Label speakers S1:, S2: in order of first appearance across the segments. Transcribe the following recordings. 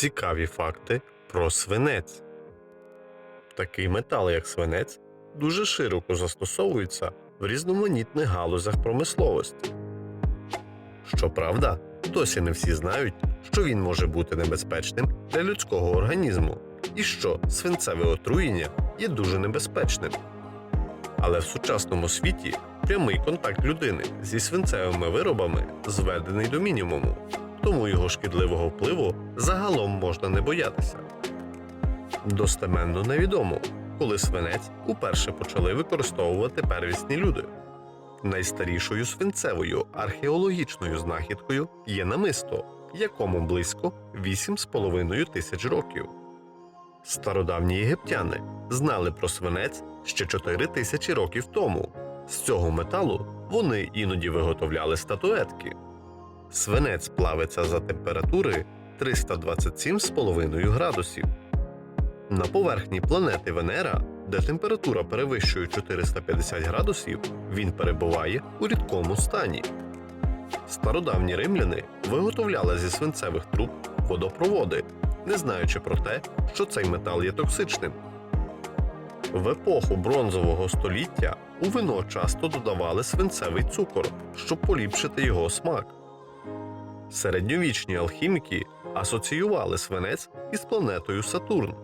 S1: Цікаві факти про свинець. Такий метал, як свинець, дуже широко застосовується в різноманітних галузях промисловості. Щоправда, досі не всі знають, що він може бути небезпечним для людського організму і що свинцеве отруєння є дуже небезпечним. Але в сучасному світі прямий контакт людини зі свинцевими виробами зведений до мінімуму, тому його шкідливого впливу загалом можна не боятися. Достеменно невідомо, коли свинець уперше почали використовувати первісні люди. Найстарішою свинцевою археологічною знахідкою є намисто, якому близько 8,5 тисяч років. Стародавні єгиптяни знали про свинець ще 4 тисячі років тому. З цього металу вони іноді виготовляли статуетки. Свинець плавиться за температури 327,5 градусів. На поверхні планети Венера, де температура перевищує 450 градусів, він перебуває у рідкому стані. Стародавні римляни виготовляли зі свинцевих труб водопроводи, не знаючи про те, що цей метал є токсичним. В епоху бронзового століття у вино часто додавали свинцевий цукор, щоб поліпшити його смак. Середньовічні алхіміки асоціювали свинець із планетою Сатурн.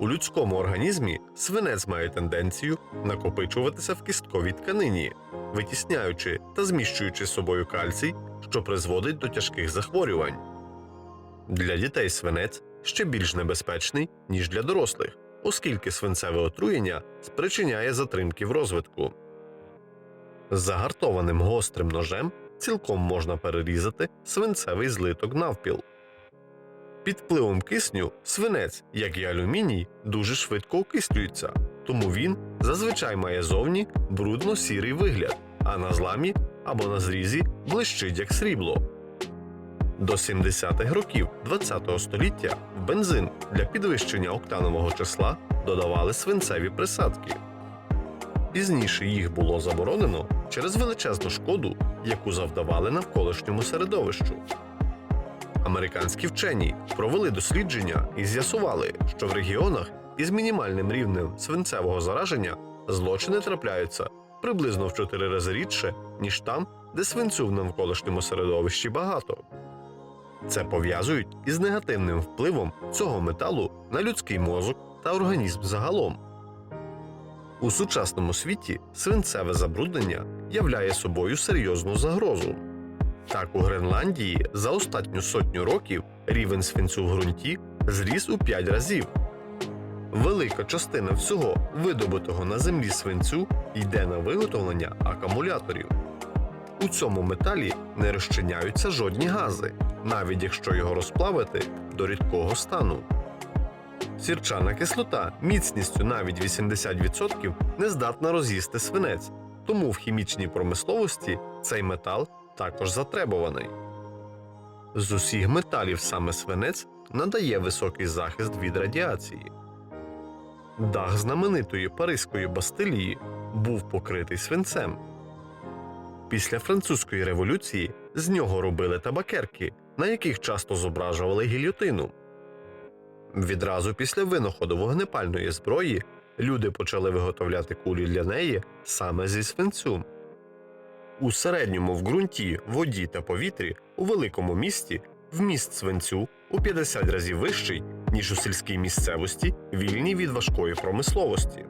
S1: У людському організмі свинець має тенденцію накопичуватися в кістковій тканині, витісняючи та зміщуючи з собою кальцій, що призводить до тяжких захворювань. Для дітей свинець ще більш небезпечний, ніж для дорослих, оскільки свинцеве отруєння спричиняє затримки в розвитку. Загартованим гострим ножем цілком можна перерізати свинцевий злиток навпіл. Під впливом кисню свинець, як і алюміній, дуже швидко окислюється, тому він зазвичай має зовні брудно-сірий вигляд, а на зламі або на зрізі блищить як срібло. До 70-х років ХХ століття в бензин для підвищення октанового числа додавали свинцеві присадки. Пізніше їх було заборонено через величезну шкоду, яку завдавали навколишньому середовищу. Американські вчені провели дослідження і з'ясували, що в регіонах із мінімальним рівнем свинцевого зараження злочини трапляються приблизно в 4 рази рідше, ніж там, де свинцю в навколишньому середовищі багато. Це пов'язують із негативним впливом цього металу на людський мозок та організм загалом. У сучасному світі свинцеве забруднення являє собою серйозну загрозу. Так, у Гренландії за останню сотню років рівень свинцю в ґрунті зріс у 5 разів. Велика частина всього видобутого на землі свинцю йде на виготовлення акумуляторів. У цьому металі не розчиняються жодні гази, навіть якщо його розплавити до рідкого стану. Сірчана кислота міцністю навіть 80% не здатна роз'їсти свинець, тому в хімічній промисловості цей метал також затребуваний. З усіх металів саме свинець надає високий захист від радіації. Дах знаменитої Паризької Бастилії був покритий свинцем. Після французької революції з нього робили табакерки, на яких часто зображували гільйотину. Відразу після винаходу вогнепальної зброї люди почали виготовляти кулі для неї саме зі свинцю. У середньому в ґрунті, воді та повітрі у великому місті вміст свинцю у 50 разів вищий, ніж у сільській місцевості, вільній від важкої промисловості.